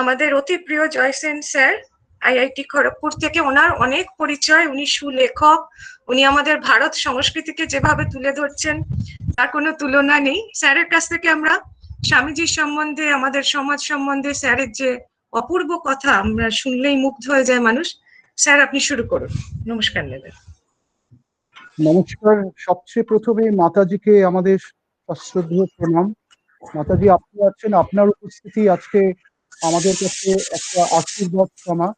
আমাদের অতি প্রিয় জয়সেন স্যার, আইআইটি খড়গপুর থেকে ওনার অনেক পরিচয়। উনি সুলেখক, উনি আমাদের ভারত সংস্কৃতিকে যেভাবে তুলে ধরছেন, তার কোনো তুলনা নেই। স্যারের কাছ থেকে আমরা স্বামীজির সম্বন্ধে, আমাদের সমাজ সম্বন্ধে স্যারের যে অপূর্ব কথা আমরা শুনলেই মুগ্ধ হয়ে যায় মানুষ। স্যার, আপনি শুরু করুন। নমস্কার নেবেন নমস্কার। সবচেয়ে প্রথমে মাতাজিকে আমাদের প্রণাম। মাতাজি, আপনি আছেন, আপনার উপস্থিতি আজকে আমাদের কাছে একটা আশীর্বাদ ক্ষমা।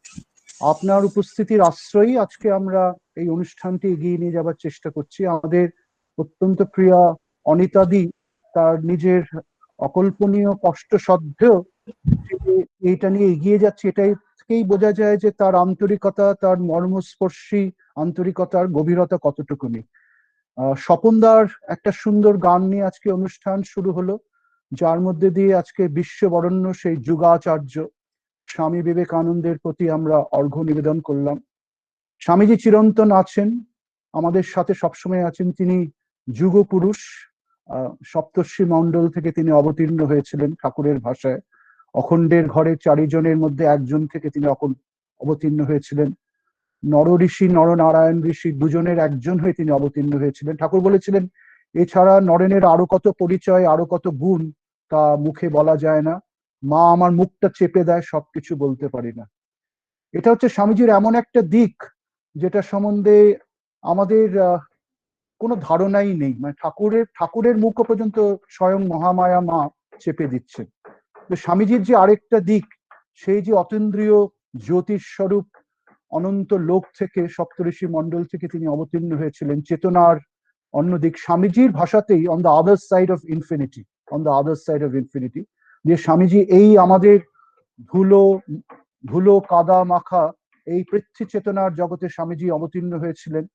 আপনার উপস্থিতির আশ্রয়ই আজকে আমরা এই অনুষ্ঠানটি এগিয়ে নিয়ে যাবার চেষ্টা করছি। আমাদের অত্যন্ত প্রিয়া অনিতাদি তার নিজের অকল্পনীয় কষ্ট সত্ত্বেও যে এইটা নিয়ে এগিয়ে যাচ্ছে। এটাই থেকেই বোঝা যায় যে তার আন্তরিকতা, তার মর্মস্পর্শী আন্তরিকতার গভীরতা কতটুকুনি। স্বপনদার একটা সুন্দর গান নিয়ে আজকে অনুষ্ঠান শুরু হলো। যার মধ্যে দিয়ে আজকে বিশ্ববরণ্য সেই যুগাচার্য স্বামী বিবেকানন্দের প্রতি আমরা অর্ঘ্য নিবেদন করলাম। স্বামীজি চিরন্তন আছেন, আমাদের সাথে সবসময় আছেন। তিনি যুগপুরুষ সপ্তর্ষি মণ্ডল থেকে তিনি অবতীর্ণ হয়েছিলেন ঠাকুরের ভাষায়। অখণ্ডের ঘরে চারিজনের মধ্যে একজন থেকে তিনি অবতীর্ণ হয়েছিলেন। নর ঋষি, নরনারায়ণ ঋষি দুজনের একজন হয়ে তিনি অবতীর্ণ হয়েছিলেন। ঠাকুর বলেছিলেন, এছাড়া নরেনের আরও কত পরিচয়, আরও কত গুণ তা মুখে বলা যায় না। মা আমার মুখটা চেপে দেয়, সবকিছু বলতে পারি না। এটা হচ্ছে স্বামীজির এমন একটা দিক, যেটা সম্বন্ধে আমাদের কোনো ধারণাই নেই। মানে ঠাকুরের ঠাকুরের মুখ পর্যন্ত স্বয়ং মহামায়া মা চেপে দিচ্ছে। তো স্বামীজির যে আরেকটা দিক, সেই যে অতীন্দ্রিয় জ্যোতিষ স্বরূপ অনন্ত লোক থেকে সপ্তঋষি মন্ডল থেকে তিনি অবতীর্ণ হয়েছিলেন, চেতনার অন্য দিক। স্বামীজির ভাষাতেই on the other side of infinity on the other side of infinity যে স্বামীজি এই আমাদের ধুলো ধুলো, কাদা, মাখা এই পৃথ্বী চেতনার জগতে স্বামীজি অবতীর্ণ হয়েছিলেন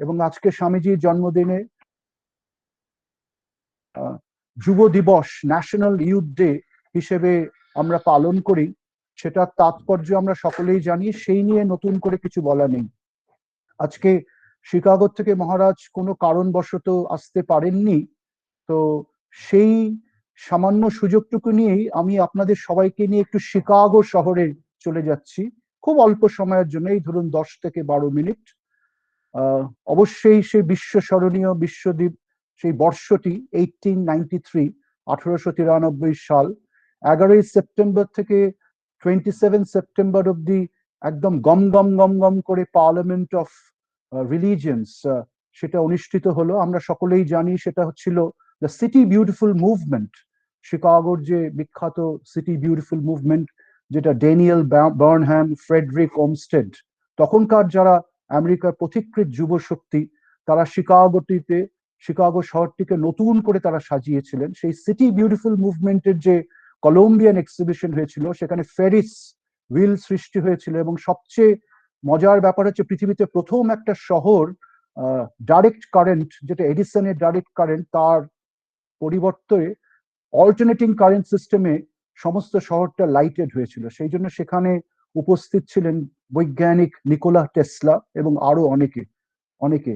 এবং আজকে স্বামীজির জন্মদিনে যুব দিবস ন্যাশনাল ইউথ ডে হিসেবে আমরা পালন করি। সেটার তাৎপর্য আমরা সকলেই জানি, সেই নিয়ে নতুন করে কিছু বলা নেই। আজকে শিকাগো থেকে মহারাজ কোনো কারণবশত আসতে পারেননি, তো সেই সামান্য সুযোগটুকু নিয়েই আমি আপনাদের সবাইকে নিয়ে একটু শিকাগো শহরে চলে যাচ্ছি। খুব অল্প সময়ের জন্য এই ধরুন দশ থেকে বারো মিনিট। অবশ্যই সেই বিশ্ব স্মরণীয় বিশ্বদ্বীপ, সেই বর্ষটি এইটিন নাইনটি থ্রি আঠারোশো তিরানব্বই সাল, এগারোই সেপ্টেম্বর থেকে টোয়েন্টি সেভেন সেপ্টেম্বর অব্দি একদম গম গম গম গম করে পার্লামেন্ট অফ রিলিজিয়ান্স সেটা অনুষ্ঠিত হলো। আমরা সকলেই জানি সেটা হচ্ছিল দ্য সিটি বিউটিফুল মুভমেন্ট শিকাগোর যে বিখ্যাত সিটি বিউটিফুল মুভমেন্ট যেটা ড্যানিয়েল বার্নহ্যাম ফ্রেডরিক ওমস্টেড তখনকার যারা আমেরিকার পথিকৃত যুব শক্তি তারা শিকাগোটিতে, শিকাগো শহরটিকে নতুন করে তারা সাজিয়েছিলেন। সেই সিটি বিউটিফুল মুভমেন্টের যে কলম্বিয়ান এক্সিবিশন হয়েছিল, সেখানে ফেরিস হুইল সৃষ্টি হয়েছিল এবং সবচেয়ে মজার ব্যাপার হচ্ছে পৃথিবীতে প্রথম একটা শহর ডাইরেক্ট কারেন্ট যেটা এডিসনের ডাইরেক্ট কারেন্ট তার পরিবর্তে অল্টারনেটিং কারেন্ট সিস্টেমে সমস্ত শহরটা লাইটেড হয়েছিল। সেই জন্য সেখানে উপস্থিত ছিলেন বৈজ্ঞানিক নিকোলা টেসলা এবং আরও অনেকে অনেকে।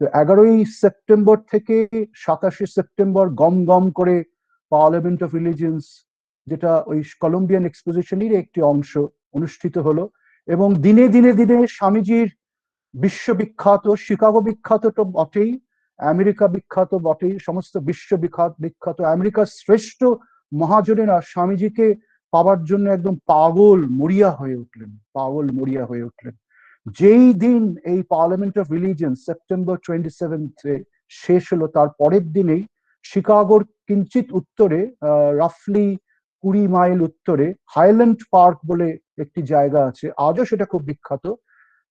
তো এগারোই সেপ্টেম্বর থেকে সাতাশে সেপ্টেম্বর গম গম করে পার্লামেন্ট অফ রিলিজিয়ন্স যেটা ওই কলম্বিয়ান এক্সপোজিশনের একটি অংশ অনুষ্ঠিত হলো এবং দিনে দিনে দিনে স্বামীজির বিশ্ববিখ্যাত, শিকাগো বিখ্যাত তো বটেই। আমেরিকা বিখ্যাত বটেই সমস্ত বিশ্ব বিখ্যাত বিখ্যাত, আমেরিকার শ্রেষ্ঠ মহাজনেরা স্বামীজিকে পাওয়ার জন্য একদম পাগল মরিয়া হয়ে উঠলেন, পাগল মরিয়া হয়ে উঠলেন। যেই দিন এই parliament of religion September twenty সেভেন্থে শেষ হলো, তার পরের দিনেই শিকাগোর কিঞ্চিত উত্তরে রাফলি কুড়ি মাইল উত্তরে হাইল্যান্ড পার্ক বলে একটি জায়গা আছে, আজও সেটা খুব বিখ্যাত।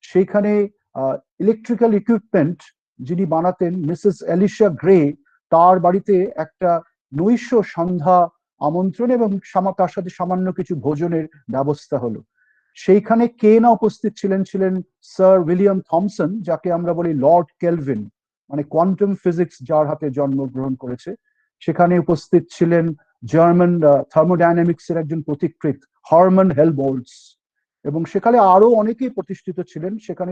সেইখানে ইলেকট্রিক্যাল ইকুইপমেন্ট যিনি বানাতেন মিসেস এলিশা গ্রে, তার বাড়িতে একটা নৈশ সন্ধ্যা আমন্ত্রণ এবং তার সাথে সামান্য কিছু ভোজনের ব্যবস্থা হলো। সেইখানে কে না উপস্থিত ছিলেন ছিলেন স্যার উইলিয়াম থমসন, যাকে আমরা বলি লর্ড কেলভিন মানে কোয়ান্টাম ফিজিক্স যার হাতে জন্মগ্রহণ করেছে। সেখানে উপস্থিত ছিলেন জার্মান থার্মোডাইনামিক্স এর একজন প্রতিকৃত হারমান হেলবোল্টস। এবং সেখানে আরও অনেকেই প্রতিষ্ঠিত ছিলেন। সেখানে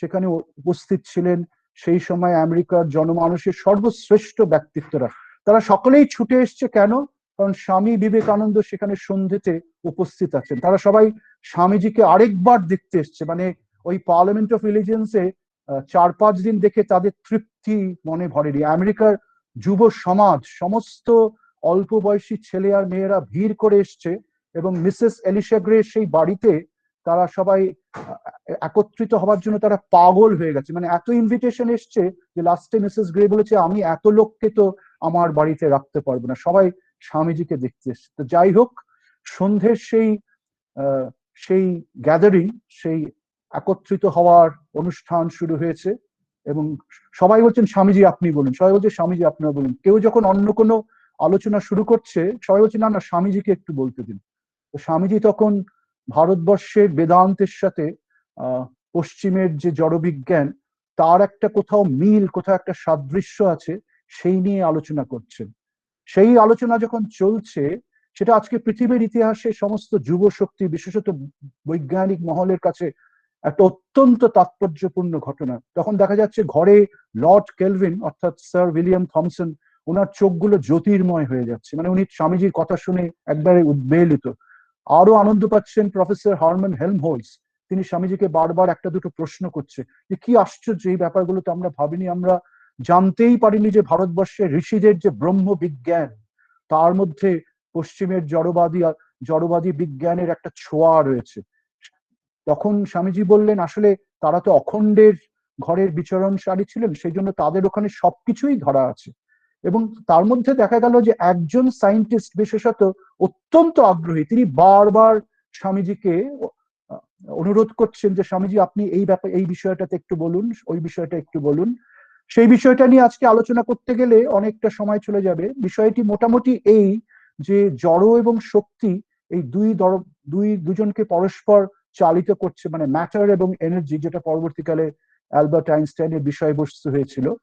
সেখানে উপস্থিত ছিলেন সেই সময় আমেরিকার জনমানুষের সর্বশ্রেষ্ঠ ব্যক্তিত্বরা। তারা সকলেই ছুটে এসছে কেন? কারণ স্বামী বিবেকানন্দ সেখানে সন্ধ্যেতে উপস্থিত আছেন। তারা সবাই স্বামীজিকে আরেকবার দেখতে এসছে। মানে ওই পার্লামেন্ট অফ রিলিজিয়ন্সে চার পাঁচ দিন দেখে তাদের তৃপ্তি মনে ভরেনি। আমেরিকার যুব সমাজ, সমস্ত অল্প বয়সী ছেলে আর মেয়েরা ভিড় করে এসছে এবং মিসেস এলিশা গ্রে সেই বাড়িতে তারা সবাই একত্রিত হওয়ার জন্য তারা পাগল হয়ে গেছে। মানে এত ইনভিটেশন এসছে যে লাস্টে মিসেস গ্রে বলেছে, আমি এত লোককে তো আমার বাড়িতে রাখতে পারব না। সবাই স্বামীজিকে দেখতে এসছে। তো যাই হোক, সন্ধ্যের সেই সেই গ্যাদারিং সেই একত্রিত হওয়ার অনুষ্ঠান শুরু হয়েছে এবং সবাই বলছেন, স্বামীজি, আপনি বলুন। সবাই বলছে, স্বামীজি আপনারা বলুন। কেউ যখন অন্য কোনো আলোচনা শুরু করছে, সবাই বলছে, না না, স্বামীজিকে একটু বলতে দিন। তো স্বামীজি তখন ভারতবর্ষের বেদান্তের সাথে পশ্চিমের যে জড়বিজ্ঞান, তার একটা কোথাও মিল, কোথাও একটা সাদৃশ্য আছে, সেই নিয়ে আলোচনা করছেন। সেই আলোচনা যখন চলছে, সেটা আজকে পৃথিবীর ইতিহাসে সমস্ত যুব শক্তি বিশেষত বৈজ্ঞানিক মহলের কাছে একটা অত্যন্ত তাৎপর্যপূর্ণ ঘটনা। তখন দেখা যাচ্ছে ঘরে লর্ড কেলভিন, অর্থাৎ স্যার উইলিয়াম থমসন, ওনার চোখগুলো জ্যোতির্ময় হয়ে যাচ্ছে। মানে উনি স্বামীজির কথা শুনে একবারে উদ্বেলিত। আরও আনন্দ পাচ্ছেন প্রফেসর হারমান হেলমহোলস তিনি স্বামীজিকে বারবার একটা দুটো প্রশ্ন করছে যে, কি আশ্চর্য এই ব্যাপারগুলো তো আমরা ভাবিনি, আমরা জানতেই পারিনি যে ভারতবর্ষের ঋষিদের যে ব্রহ্ম বিজ্ঞান তার মধ্যে পশ্চিমের জড়বাদী জড়বাদী বিজ্ঞানের একটা ছোঁয়া রয়েছে। তখন স্বামীজি বললেন, আসলে তারা তো অখণ্ডের ঘরের বিচরণসারী ছিলেন, সেই জন্য তাদের ওখানে সবকিছুই ধরা আছে। এবং তার মধ্যে দেখা গেল যে একজন সায়েন্টিস্ট বিশেষত অত্যন্ত আগ্রহী, তিনি বারবার স্বামীজিকে অনুরোধ করছেন যে স্বামীজি আপনি এই ব্যাপার এই বিষয়টাতে একটু বলুন, ওই বিষয়টা একটু বলুন। সেই বিষয়টা নিয়ে আজকে আলোচনা করতে গেলে অনেকটা সময় চলে যাবে। বিষয়টি মোটামুটি এই যে জড় এবং শক্তি এই দুই দর- দুই দুজনকে পরস্পর চালিত করছে মানে ম্যাটার এবং এনার্জি যেটা পরবর্তীকালে অ্যালবার্ট আইনস্টাইনের বিষয়বস্তু হয়েছিল।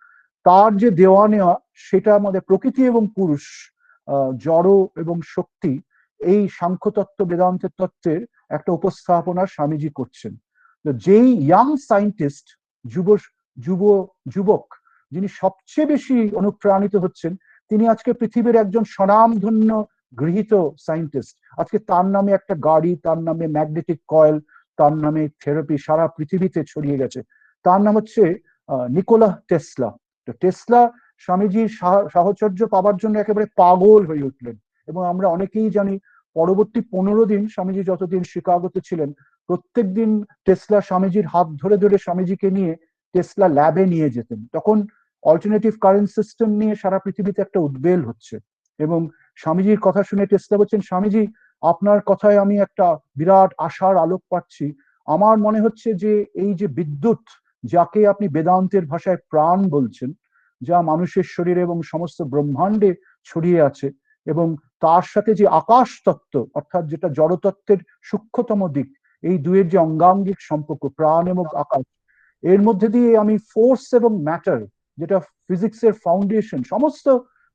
তার যে দেওয়া নেওয়া সেটা আমাদের প্রকৃতি এবং পুরুষ জড় এবং শক্তি, এই সাংখ্যতত্ত্ব, বেদান্তের তত্ত্বের একটা উপস্থাপনা স্বামীজি করছেন। যেই ইয়াং সায়েন্টিস্ট যুব যুব, যুবক, যিনি সবচেয়ে বেশি অনুপ্রাণিত হচ্ছেন, তিনি আজকে পৃথিবীর একজন স্বনামধন্য গৃহীত সায়েন্টিস্ট আজকে তার নামে একটা গাড়ি, তার নামে ম্যাগনেটিক কয়েল তার নামে থেরাপি সারা পৃথিবীতে ছড়িয়ে গেছে। তার নাম হচ্ছে নিকোলা টেসলা। তো টেসলা স্বামীজির সাহ- সাহচর্য পাবার জন্য একেবারে পাগল হয়ে উঠলেন। এবং আমরা অনেকেই জানি পরবর্তী পনেরো দিন স্বামীজি যতদিন শিকাগোতে ছিলেন, প্রত্যেক দিন টেসলা স্বামীজির হাত ধরে ধরে স্বামীজিকে নিয়ে টেসলা ল্যাবে নিয়ে যেতেন। তখন অল্টারনেটিভ কারেন্ট সিস্টেম নিয়ে সারা পৃথিবীতে একটা উদ্বেল হচ্ছে। এবং স্বামীজির কথা শুনে টেসলা বলছেন, স্বামীজি, আপনার কথায় আমি একটা বিরাট আশার আলোক পাচ্ছি। আমার মনে হচ্ছে যে এই যে বিদ্যুৎ যাকে আপনি বেদান্তের ভাষায় প্রাণ বলছেন, যা মানুষের শরীরে এবং সমস্ত ব্রহ্মাণ্ডে ছড়িয়ে আছে এবং তার সাথে যে আকাশ তত্ত্ব অর্থাৎ যেটা জড়তত্ত্বের সূক্ষ্মতম দিক, এই দুয়ের যে অঙ্গাঙ্গিক সম্পর্ক, প্রাণ এবং আকাশ, এর মধ্যে দিয়ে আমি ফোর্স এবং ম্যাটার, যেটা ফিজিক্সের ফাউন্ডেশন, সমস্ত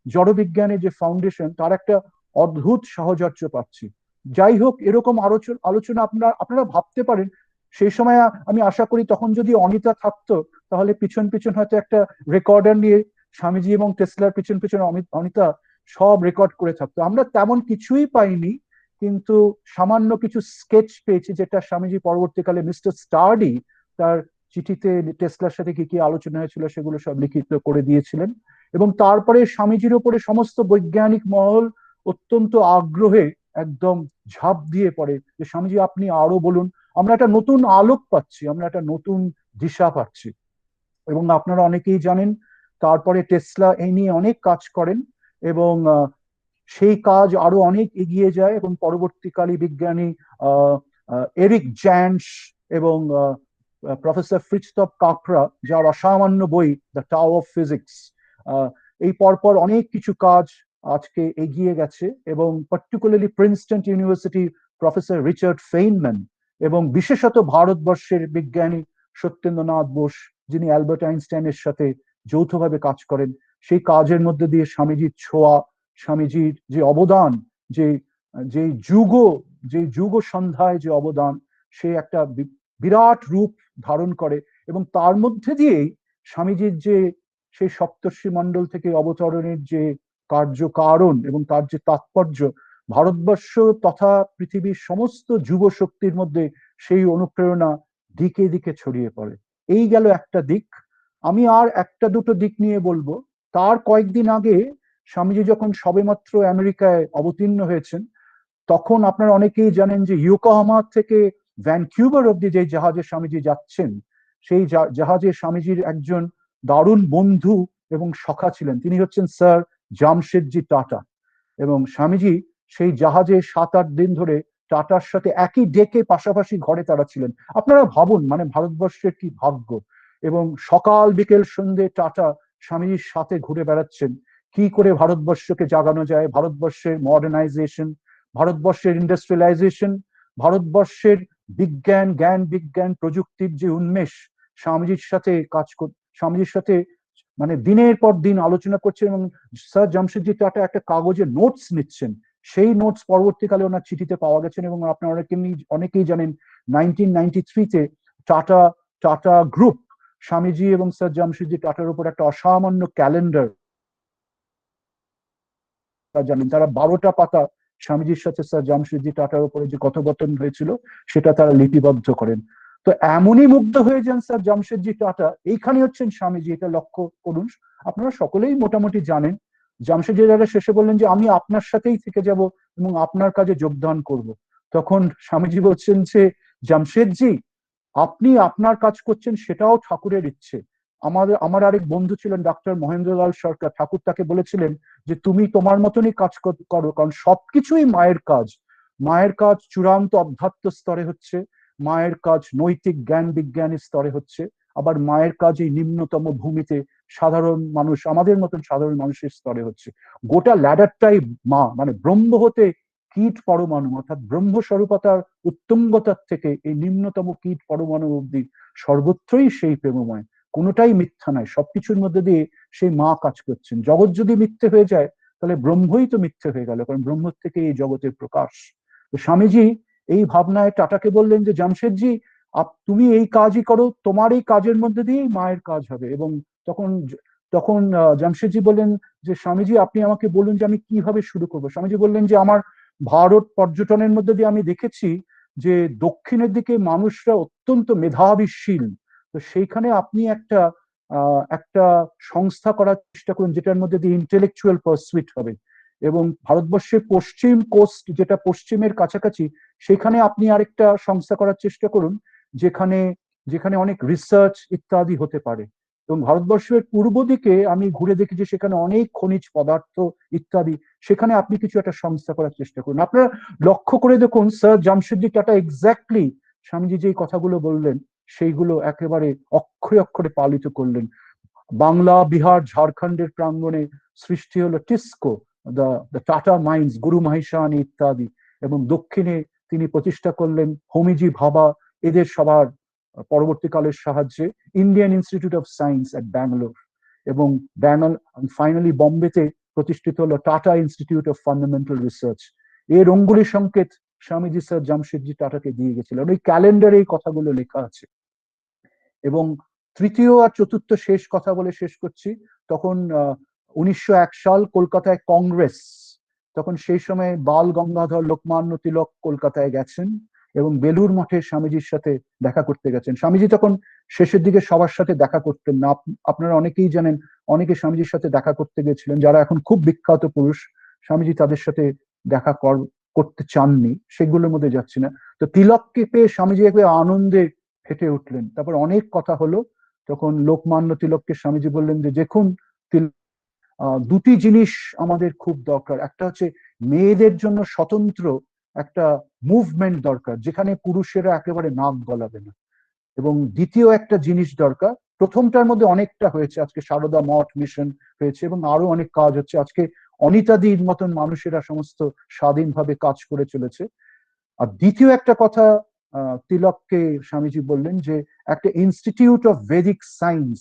জড়বিজ্ঞানের যে ফাউন্ডেশন, তার একটা অদ্ভুত সাহচর্য পাচ্ছি। যাই হোক, এরকম আলোচনা আলোচনা আপনারা আপনারা ভাবতে পারেন সেই সময় আমি আশা করি তখন যদি অনিতা থাকতো, তাহলে পিছন পিছন হয়তো একটা রেকর্ডার নিয়ে স্বামীজি এবং টেসলার পিছন পিছন অনিতা সব রেকর্ড করে থাকতো। আমরা তেমন কিছুই পাইনি, কিন্তু সামান্য কিছু স্কেচ পেয়েছি যেটা স্বামীজি পরবর্তীকালে মিস্টার স্টার্ডি তার চিঠিতে টেসলার সাথে কি কি আলোচনা হয়েছিল সেগুলো সব লিখিত করে দিয়েছিলেন। এবং তারপরে স্বামীজির উপরে সমস্ত বৈজ্ঞানিক মহল অত্যন্ত আগ্রহে একদম ঝাঁপ দিয়ে পড়ে যে, স্বামীজি, আপনি আরও বলুন। আমরা একটা নতুন আলোক পাচ্ছি, আমরা একটা নতুন দিশা পাচ্ছি। এবং আপনারা অনেকেই জানেন, তারপরে টেসলা এই নিয়ে অনেক কাজ করেন এবং সেই কাজ আরও অনেক এগিয়ে যায় এবং পরবর্তীকালে বিজ্ঞানী এরিক জ্যান্স এবং প্রফেসর ফ্রিচতপ কাকরা, যার অসামান্য বই, দ্য টাও অফ ফিজিক্স এই পরপর অনেক কিছু কাজ আজকে এগিয়ে গেছে এবং particularly Princeton University professor Richard Feynman এবং বিশেষত ভারতবর্ষের বিজ্ঞানী সত্যেন্দ্রনাথ বোস, যিনি অ্যালবার্ট আইনস্টাইনের সাথে যৌথভাবে কাজ করেন, সেই কাজের মধ্যে দিয়ে স্বামীজির ছোঁয়া, স্বামীজির যে অবদান, যে যে যুগ যে যুগ সন্ধ্যায় যে অবদান, সে একটা বিরাট রূপ ধারণ করে এবং তার মধ্যে দিয়েই স্বামীজির যে, সেই সপ্তর্ষি মণ্ডল থেকে অবতরণের যে কার্যকারণ এবং তার যে তাৎপর্য ভারতবর্ষ তথা পৃথিবীর সমস্ত যুব শক্তির মধ্যে সেই অনুপ্রেরণা দিকে দিকে ছড়িয়ে পড়ে। এই গেল একটা দিক। আমি আর একটা দুটো দিক নিয়ে বলব। তার কয়েকদিন আগে স্বামীজি যখন সবেমাত্র আমেরিকায় অবতীর্ণ হয়েছেন, তখন আপনারা অনেকেই জানেন যে ইয়োকোহামা থেকে ভ্যানকিউবার অব্দি যে জাহাজে স্বামীজি যাচ্ছেন, সেই জাহাজে স্বামীজির একজন দারুণ বন্ধু এবং সখা ছিলেন। তিনি হচ্ছেন স্যার জামশেদজি টাটা। এবং স্বামীজি সেই জাহাজে সাত আট দিন ধরে টাটার সাথে একই ডেকে পাশাপাশি ঘরে তারা ছিলেন। আপনারা ভাবুন মানে ভারতবর্ষের কি ভাগ্য? এবং সকাল বিকেল সন্ধে টাটা স্বামীজির সাথে ঘুরে বেড়াচ্ছেন। কি করে ভারতবর্ষকে জাগানো যায়? ভারতবর্ষের মডার্নাইজেশন ভারতবর্ষের ইন্ডাস্ট্রিয়ালাইজেশন ভারতবর্ষের বিজ্ঞান, জ্ঞান, বিজ্ঞান প্রযুক্তির যে উন্মেষ, স্বামীজির সাথে কাজ স্বামীজির সাথে মানে দিনের পর দিন আলোচনা করছেন এবং স্যার জামশেদজি টাটা একটা কাগজে নোটস নিচ্ছেন। সেই নোটস পরবর্তীকালে ওনার চিঠিতে পাওয়া গেছেন এবং আপনারা অনেকেই অনেকেই জানেন নাইনটিন নাইনটি থ্রিতে টাটা টাটা গ্রুপ স্বামীজি এবং স্যার জামশেদজি টাটার উপর একটা অসামান্য ক্যালেন্ডার জানেন, তারা বারোটা পাতা স্বামীজির সাথে স্যার জামশেদজি টাটার উপরে যে কথোপকথন হয়েছিল, সেটা তারা লিপিবদ্ধ করেন। তো এমনই মুগ্ধ হয়ে যান স্যার জামশেদজি টাটা এইখানে হচ্ছেন স্বামীজি, এটা লক্ষ্য করুন। আপনারা সকলেই মোটামুটি জানেন জামশেদজি টাটা শেষে বললেন যে, আমি আপনার সাথেই থেকে যাব এবং আপনার কাজে যোগদান করব। তখন স্বামীজি বলছেন যে, জামশেদজি, আপনি আপনার কাজ করছেন সেটাও ঠাকুরের ইচ্ছে। আমাদের, আমার আরেক বন্ধু ছিলেন, ডাক্তার মহেন্দ্রলাল সরকার। ঠাকুর তাকে বলেছিলেন যে, তুমি তোমার মতনই কাজ করো, কারণ সবকিছুই মায়ের কাজ। মায়ের কাজ চূড়ান্ত অধ্যাত্ম স্তরে হচ্ছে, মায়ের কাজ নৈতিক জ্ঞান বিজ্ঞানের স্তরে হচ্ছে, আবার মায়ের কাজ এই নিম্নতম ভূমিতে সাধারণ মানুষ, আমাদের মতন সাধারণ মানুষের স্তরে হচ্ছে। গোটা ল্যাডারটাই মা মানে ব্রহ্ম হতে কীট পরমাণু, অর্থাৎ ব্রহ্মস্বরূপতার উত্তঙ্গতার থেকে এই নিম্নতম কীট পরমাণু অব্দি সর্বত্রই সেই প্রেমময়। কোনোটাই মিথ্যা নয়, সবকিছুর মধ্যে দিয়ে সেই মা কাজ করছেন। জগৎ যদি মিথ্যে হয়ে যায়, তাহলে ব্রহ্মই তো মিথ্যে হয়ে গেল, কারণ ব্রহ্ম থেকে এই জগতের প্রকাশ। তো স্বামীজি এই ভাবনায় টাটাকে বললেন যে, জামশেদজি, আপ তুমি এই কাজই করো, তোমার এই কাজের মধ্যে দিয়েই মায়ের কাজ হবে এবং তখন তখন জামশেদজি বললেন যে, স্বামীজি, আপনি আমাকে বলুন যে আমি কীভাবে শুরু করব। স্বামীজি বললেন যে, আমার ভারত পর্যটনের মধ্যে দিয়ে আমি দেখেছি যে, দক্ষিণের দিকে মানুষরা অত্যন্ত মেধাবীশীল। তো সেইখানে আপনি একটা একটা সংস্থা করার চেষ্টা করুন, যেটার মধ্যে দিয়ে ইন্টেলেকচুয়াল পারসুইট হবে। এবং ভারতবর্ষের পশ্চিম কোস্ট যেটা পশ্চিমের কাছাকাছি সেখানে আপনি আরেকটা সংস্থা করার চেষ্টা করুন, যেখানে যেখানে অনেক রিসার্চ ইত্যাদি হতে পারে। এবং ভারতবর্ষের পূর্ব দিকে আমি ঘুরে দেখি যে সেখানে অনেক খনিজ পদার্থ ইত্যাদি। সেখানে আপনি কিছু একটা সংস্থা করার চেষ্টা করুন। আপনারা লক্ষ্য করে দেখুন, স্যার জামশেদজি টাটা এক্স্যাক্টলি স্বামীজি যে কথাগুলো বললেন, সেইগুলো একেবারে অক্ষরে অক্ষরে পালিত করলেন। বাংলা, বিহার, ঝাড়খণ্ডের প্রাঙ্গণে সৃষ্টি হলো TISCO the the Tata mines Gorumahisani ইত্যাদি। এবং দক্ষিণে তিনি প্রতিষ্ঠা করলেন হোমিজি ভাবা, এদের সবার পরবর্তীকালের সাহায্যে Indian Institute of Science at Bangalore এবং ব্যাঙ্গাল ফাইনালি বম্বেতে প্রতিষ্ঠিত হলো Tata Institute of Fundamental Research এর অঙ্গুলি সংকেত স্বামীজি স্যার জামশেদজি টাটাকে দিয়ে গেছিলেন। ওই ক্যালেন্ডারে এই কথাগুলো লেখা আছে। এবং তৃতীয় আর চতুর্থ শেষ কথা বলে শেষ করছি। তখন উনিশশো এক সাল কলকাতায় কংগ্রেস তখন সেই সময় বাল গঙ্গাধর লোকমান্য তিলক কলকাতায় গেছেন। এবং বেলুর মঠে স্বামীজির সাথে দেখা করতে গেছেন। স্বামীজি তখন শেষের দিকে সবার সাথে দেখা করতেন না। আপনারা অনেকেই জানেন, অনেকে স্বামীজির সাথে দেখা করতে গেছিলেন, যারা এখন খুব বিখ্যাত পুরুষ। স্বামীজি তাদের সাথে দেখা কর করতে চাননি, সেগুলোর মধ্যে যাচ্ছি না। তো তিলককে পেয়ে স্বামীজি একবার আনন্দে ফেটে উঠলেন। তারপর অনেক কথা হলো। তখন লোকমান্য তিলককে স্বামীজি বললেন যে, দেখুন দুটি জিনিস আমাদের খুব দরকার। একটা হচ্ছে মেয়েদের জন্য স্বতন্ত্র একটা মুভমেন্ট দরকার, যেখানে পুরুষেরা একেবারে নাক গলাবে না। এবং দ্বিতীয় একটা জিনিস দরকার, প্রথমটার মধ্যে অনেকটা হয়েছে, আজকে সারদা মঠ মিশন হয়েছে এবং আরও অনেক কাজ হচ্ছে। আজকে অনিতাদির মতন মানুষেরা সমস্ত স্বাধীনভাবে কাজ করে চলেছে। আর দ্বিতীয় একটা কথা তিলককে স্বামীজি বললেন যে, একটা ইনস্টিটিউট অফ ভেদিক সায়েন্স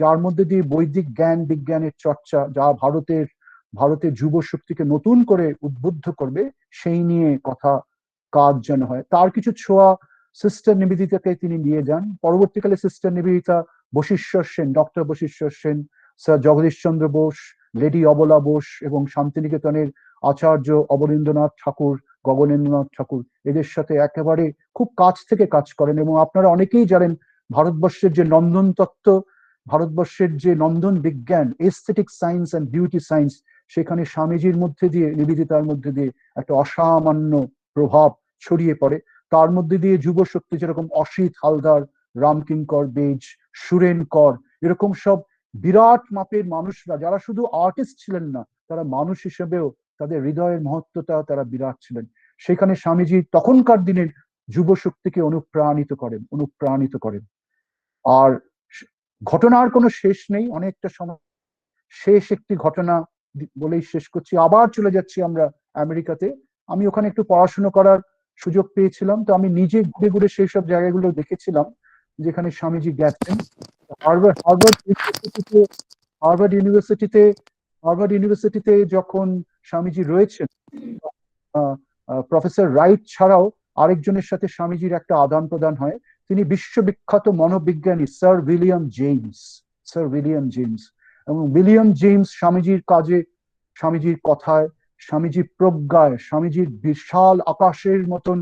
যার মধ্যে দিয়ে বৈদিক জ্ঞান বিজ্ঞানের চর্চা, যা ভারতের ভারতের যুব শক্তিকে নতুন করে উদ্বুদ্ধ করবে, সেই নিয়ে কথা কাজ যেন হয়। তার কিছু ছোঁয়া সিস্টার নিবেদিতাকে তিনি নিয়ে যান। পরবর্তীকালে সিস্টার নিবেদিতা বশিষ্ঠর সেন, ডক্টর বশিষ্ঠর সেন, স্যার জগদীশ চন্দ্র বোস, লেডি অবলা বোস এবং শান্তিনিকেতনের আচার্য অবনীন্দ্রনাথ ঠাকুর, গগনেন্দ্রনাথ ঠাকুর এদের সাথে একেবারে খুব কাছ থেকে কাজ করেন এবং আপনারা অনেকেই জানেন ভারতবর্ষের যে নন্দন তত্ত্ব, ভারতবর্ষের যে নন্দন বিজ্ঞান aesthetic science and beauty science সেখানে স্বামীজির মধ্যে দিয়ে, নিবেদিতার মধ্যে দিয়ে একটা অসামান্য প্রভাব ছড়িয়ে পড়ে। তার মধ্যে দিয়ে যুব শক্তি যেরকম অসিত, হালদার, রামকিঙ্কর, বেজ সুরেন কর এরকম সব বিরাট মাপের মানুষরা, যারা শুধু আর্টিস্ট ছিলেন না, তারা মানুষ হিসেবেও তাদের হৃদয়ের মহত্বতা তারা বিরাট ছিলেন। সেখানে স্বামীজি তখনকার দিনের যুব শক্তিকে অনুপ্রাণিত করেন অনুপ্রাণিত করেন। আর ঘটনার কোনো শেষ নেই, অনেকটা সময়। শেষ একটি ঘটনা বলেই শেষ করছি। আবার চলে যাচ্ছি আমরা আমেরিকাতে। আমি ওখানে একটু পড়াশুনো করার সুযোগ পেয়েছিলাম। তো আমি নিজে ঘুরে ঘুরে সেই সব জায়গাগুলো দেখেছিলাম, যেখানে স্বামীজি গেছেন। হার্ভার্ড ইউনিভার্সিটিতে ইউনিভার্সিটিতে, হার্ভার্ড ইউনিভার্সিটিতে যখন স্বামীজি রয়েছেন প্রফেসর রাইট ছাড়াও আরেকজনের সাথে স্বামীজির একটা আদান প্রদান হয়। তিনি বিশ্ববিখ্যাত মনোবিজ্ঞানী Sir William James Sir William James এবং উইলিয়াম জেমস স্বামীজির কাজে, স্বামীজির কথায়, স্বামীজির প্রজ্ঞায়, স্বামীজির বিশাল আকাশের মতন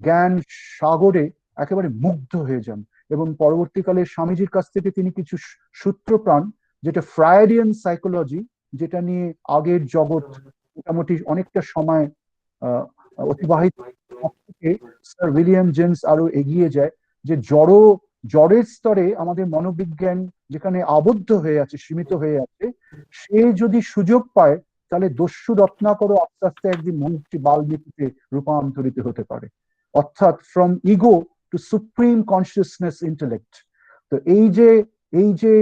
জ্ঞান সাগরে একেবারে মুগ্ধ হয়ে যান এবং পরবর্তীকালে স্বামীজির কাছ থেকে তিনি কিছু সূত্র প্রাণ যেটা ফ্রায়ডিয়ান সাইকোলজি, যেটা নিয়ে আগের জগৎ মোটামুটি অনেকটা সময় অতিবাহিত স্যার উইলিয়াম জেমস আরও এগিয়ে যায় যে জড় জড়ের স্তরে আমাদের মনোবিজ্ঞান যেখানে আবদ্ধ হয়ে আছে, সীমিত হয়ে আছে, সে যদি সুযোগ পায়, তাহলে দস্যু রত্নাকর আস্তে আস্তে একদিন মন্ত্রী বাল্মীকিতে রূপান্তরিত হতে পারে। অর্থাৎ from ego to supreme consciousness intellect তো এই যে এই যে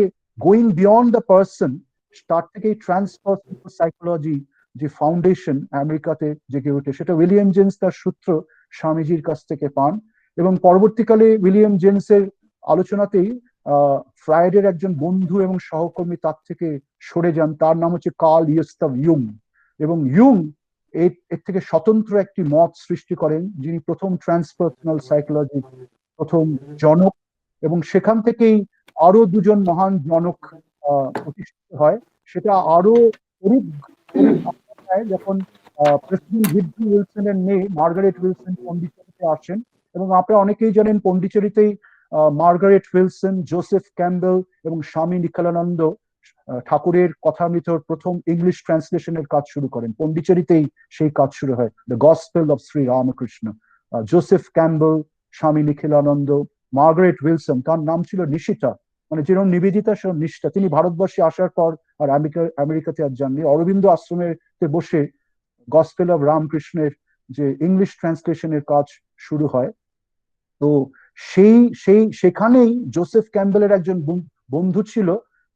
গোয়িং বিয়ন্ড দ্য পার্সন তার থেকে ট্রান্সপার্সনাল সাইকোলজি যে ফাউন্ডেশন আমেরিকাতে জেগে ওঠে, সেটা উইলিয়াম জেন্স তার সূত্র স্বামীজির কাছ থেকে পান এবং পরবর্তীকালে উইলিয়াম জেন্সের আলোচনাতেই ফ্রাইডের একজন বন্ধু এবং সহকর্মী তার থেকে সরে যান। তার নাম হচ্ছে কার্ল ইয়েস্তাভ ইউং এবং ইউং এর থেকে স্বতন্ত্র একটি মত সৃষ্টি করেন, যিনি প্রথম ট্রান্সপার্সোনাল সাইকোলজি প্রথম জনক। এবং সেখান থেকেই আরও দুজন মহান জনক প্রতিষ্ঠিত হয়। সেটা আরও যখন প্রেসিডেন্ট উইলসনের মেয়ে মার্গারেট উইলসন পন্ডিচেরিতে আসেন। এবং আপনারা অনেকেই জানেন পন্ডিচেরিতেই মার্গারেট উইলসন, জোসেফ ক্যাম্বেল এবং স্বামী নিখালানন্দ ঠাকুরের কথামৃতর প্রথম ইংলিশ ট্রান্সলেশনের কাজ শুরু করেন। পন্ডিচেরিতেই সেই কাজ শুরু হয়। The Gospel of Shri Ramakrishna Joseph Campbell Swami Nikhilananda Margaret Wilson, তার নাম ছিল নিশিতা। মানে যেরকম নিবেদিতা, সেরকম নিষ্ঠা তিনি ভারতবর্ষে আসার পর আর আমেরিকা, আমেরিকাতে আর যাননি। অরবিন্দ আশ্রমের বসে গসপেল অফ রামকৃষ্ণের যে ইংলিশ ট্রান্সলেশনের কাজ শুরু হয়। তো সেই সেই, সেখানেই জোসেফ ক্যাম্বেলের একজন বন্ধু ছিল,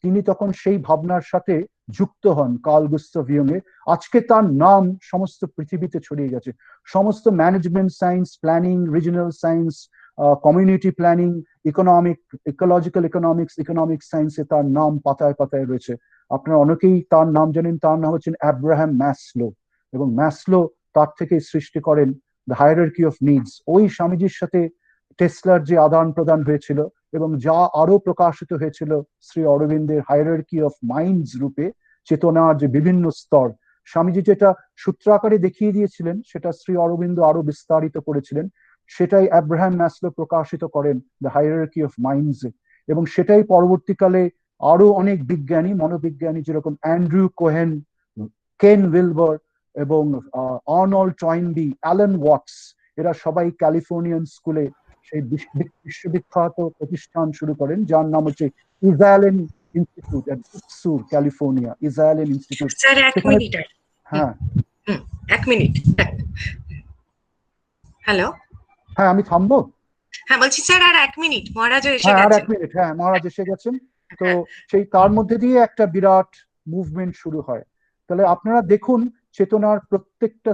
তিনি তখন সেই ভাবনার সাথে যুক্ত হন কার্ল গুস্তভ এর আজকে তার নাম সমস্ত পৃথিবীতে ছড়িয়ে গেছে। সমস্ত management science, planning regional science community planning, economic, ecological economics, economic সায়েন্সে তার নাম পাতায় পাতায় রয়েছে। আপনারা অনেকেই তার নাম জানেন, তার নাম হচ্ছেন অ্যাব্রাহাম ম্যাসলো এবং ম্যাসলো তার থেকে সৃষ্টি করেন দ্য হায়ারার্কি অফ নিডস। ওই স্বামীজির সাথে টেসলার যে আদান প্রদান হয়েছিল এবং যা আরও প্রকাশিত হয়েছিল শ্রী অরবিন্দের হায়ারার্কি অফ মাইন্ডস রূপে, চেতনার যে বিভিন্ন স্তর। স্বামীজি যেটা সূত্রাকারে দেখিয়ে দিয়েছিলেন, সেটা শ্রী অরবিন্দ আরও বিস্তারিত করেছিলেন। সেটাই অ্যাব্রাহাম ম্যাসলো প্রকাশিত করেন দ্য হায়ারার্কি অফ মাইন্ডস এবং সেটাই পরবর্তীকালে আরও অনেক বিজ্ঞানী, মনোবিজ্ঞানী যেরকম অ্যান্ড্রু কোহেন, কেন উইলবার এবং অর্নল্ড টয়েনবি অ্যালেন ওয়াটস, এরা সবাই ক্যালিফোর্নিয়ান স্কুলে সেই বিশ্ববিখ্যাত প্রতিষ্ঠান শুরু করেন যার নাম হচ্ছে Esalen Institute Sur California. Esalen Institute হ্যাঁ। এক মিনিট। হ্যালো? হ্যাঁ আমি থামবো? হ্যাঁ বলছি স্যার আর এক মিনিট। মহারাজ এসে হ্যাঁ আর এক মিনিট হ্যাঁ মহারাজ এসে গেছেন। তো সেই তার মধ্যে দিয়ে একটা বিরাট মুভমেন্ট শুরু হয়। তাহলে আপনারা দেখুন চেতনার প্রত্যেকটা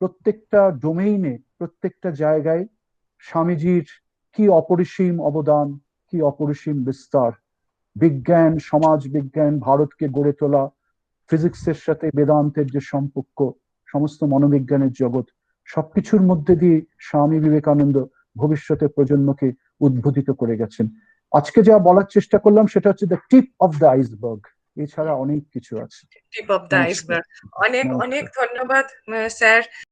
প্রত্যেকটা ডোমেইনে প্রত্যেকটা জায়গায় স্বামীজির কি অপরিসীম অবদান কি অপরিসীম বিস্তার? বিজ্ঞান সমাজ বিজ্ঞান ভারতকে গড়ে তোলা ফিজিক্সের সাথে বেদান্তের যে সম্পর্ক সমস্ত মনোবিজ্ঞানের জগৎ সবকিছুর মধ্যে দিয়ে স্বামী বিবেকানন্দ ভবিষ্যতে প্রজন্মকে উদ্বোধিত করে গেছেন। আজকে যা বলার চেষ্টা করলাম সেটা হচ্ছে the tip of the iceberg এছাড়া অনেক কিছু আছে। টিপ অফ দ্য আইসবার্গ অনেক অনেক ধন্যবাদ স্যার।